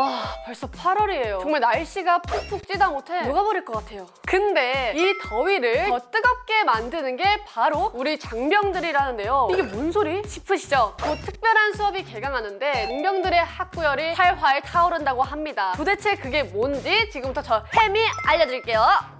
와 벌써 8월이에요. 정말 날씨가 푹푹 찌다 못해 녹아버릴 것 같아요. 근데 이 더위를 더 뜨겁게 만드는 게 바로 우리 장병들이라는데요. 이게 뭔 소리 싶으시죠? 곧 특별한 수업이 개강하는데 장병들의 학구열이 활활 타오른다고 합니다. 도대체 그게 뭔지 지금부터 저 햄이 알려드릴게요.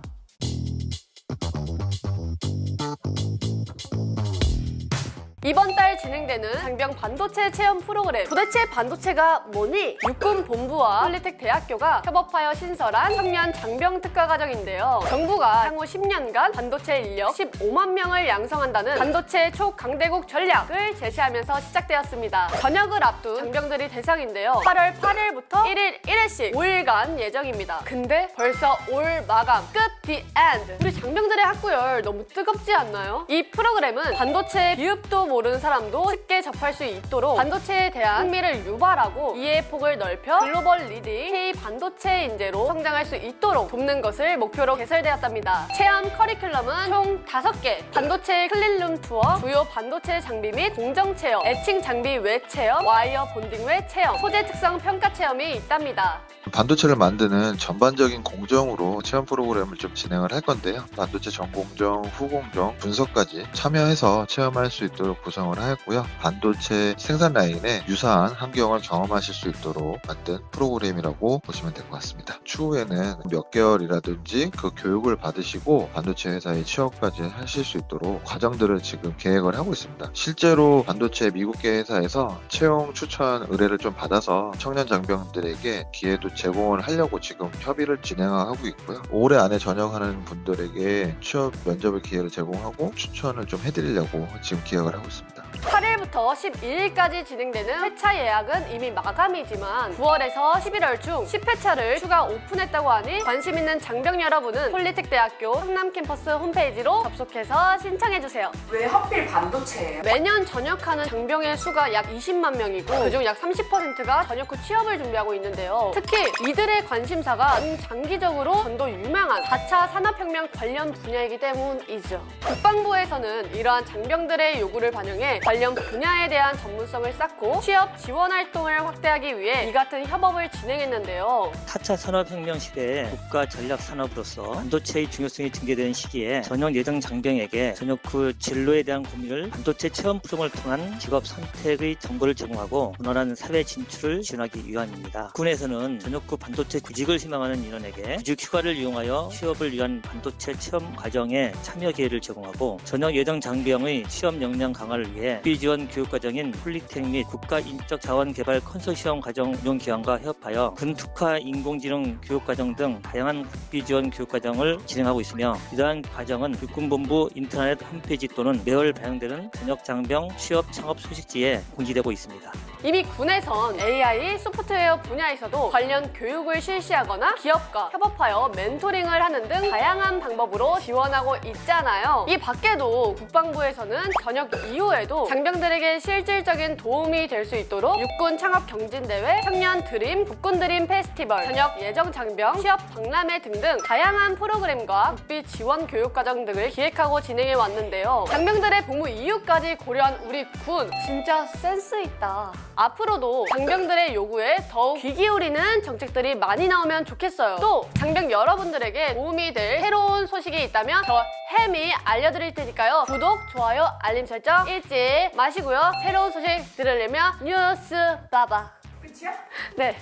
이번 달 진행되는 장병 반도체 체험 프로그램 도대체 반도체가 뭐니? 육군 본부와 폴리텍 대학교가 협업하여 신설한 청년 장병 특화 과정인데요. 정부가 향후 10년간 반도체 인력 15만 명을 양성한다는 반도체 초강대국 전략을 제시하면서 시작되었습니다. 전역을 앞둔 장병들이 대상인데요. 8월 8일부터 1일 1회씩 5일간 예정입니다. 근데 벌써 올 마감 끝 the end. 우리 장병들의 학구열 너무 뜨겁지 않나요? 이 프로그램은 반도체 비읍도 모르는 사람도 쉽게 접할 수 있도록 반도체에 대한 흥미를 유발하고 이해의 폭을 넓혀 글로벌 리딩 K 반도체 인재로 성장할 수 있도록 돕는 것을 목표로 개설되었답니다. 체험 커리큘럼은 총 5개, 반도체 클린룸 투어, 주요 반도체 장비 및 공정 체험, 애칭 장비 외 체험, 와이어 본딩 외 체험, 소재 특성 평가 체험이 있답니다. 반도체를 만드는 전반적인 공정으로 체험 프로그램을 좀 진행을 할 건데요. 반도체 전공정, 후공정, 분석까지 참여해서 체험할 수 있도록 구성을 하였고요. 반도체 생산 라인에 유사한 환경을 경험하실 수 있도록 만든 프로그램이라고 보시면 될 것 같습니다. 추후에는 몇 개월이라든지 그 교육을 받으시고 반도체 회사에 취업까지 하실 수 있도록 과정들을 지금 계획을 하고 있습니다. 실제로 반도체 미국계 회사에서 채용 추천 의뢰를 좀 받아서 청년 장병들에게 기회도 제공을 하려고 지금 협의를 진행하고 있고요. 올해 안에 전역하는 분들에게 취업 면접의 기회를 제공하고 추천을 좀 해드리려고 지금 기획을 하고 있습니다. 8일부터 11일까지 진행되는 회차 예약은 이미 마감이지만 9월에서 11월 중 10회차를 추가 오픈했다고 하니 관심 있는 장병 여러분은 폴리텍 대학교 성남 캠퍼스 홈페이지로 접속해서 신청해주세요. 왜 하필 반도체예요? 매년 전역하는 장병의 수가 약 20만 명이고 그중 약 30%가 전역 후 취업을 준비하고 있는데요. 특히 이들의 관심사가 장기적으로 전도 유망한 4차 산업혁명 관련 분야이기 때문이죠. 국방부에서는 이러한 장병들의 요구를 반영해 관련 분야에 대한 전문성을 쌓고 취업 지원 활동을 확대하기 위해 이 같은 협업을 진행했는데요. 4차 산업혁명 시대에 국가 전략 산업으로서 반도체의 중요성이 증대되는 시기에 전역 예정 장병에게 전역 후 진로에 대한 고민을 반도체 체험 프로그램을 통한 직업 선택의 정보를 제공하고 원활한 사회 진출을 지원하기 위함입니다. 군에서는 전역 후 반도체 구직을 희망하는 인원에게 구직 휴가를 이용하여 취업을 위한 반도체 체험 과정에 참여 기회를 제공하고 전역 예정 장병의 취업 역량 강화를 위해 국비 지원 교육 과정인 폴리텍 및 국가 인적 자원 개발 컨소시엄 과정 운용 기관과 협업하여 군특화 인공지능 교육 과정 등 다양한 국비 지원 교육 과정을 진행하고 있으며 이러한 과정은 육군본부 인터넷 홈페이지 또는 매월 발행되는 전역 장병 취업 창업 소식지에 공지되고 있습니다. 이미 군에선 AI, 소프트웨어 분야에서도 관련 교육을 실시하거나 기업과 협업하여 멘토링을 하는 등 다양한 방법으로 지원하고 있잖아요. 이 밖에도 국방부에서는 전역 이후에도 장병들에게 실질적인 도움이 될 수 있도록 육군 창업 경진대회, 청년 드림, 국군 드림 페스티벌, 전역 예정 장병, 취업 박람회 등등 다양한 프로그램과 국비 지원 교육 과정 등을 기획하고 진행해 왔는데요. 장병들의 복무 이유까지 고려한 우리 군 진짜 센스 있다. 앞으로도 장병들의 요구에 더욱 귀 기울이는 정책들이 많이 나오면 좋겠어요. 또 장병 여러분들에게 도움이 될 새로운 소식이 있다면 저 햄이 알려드릴 테니까요. 구독, 좋아요, 알림 설정 잊지 마시고요. 새로운 소식 들으려면 뉴스 봐봐. 끝이야? 네.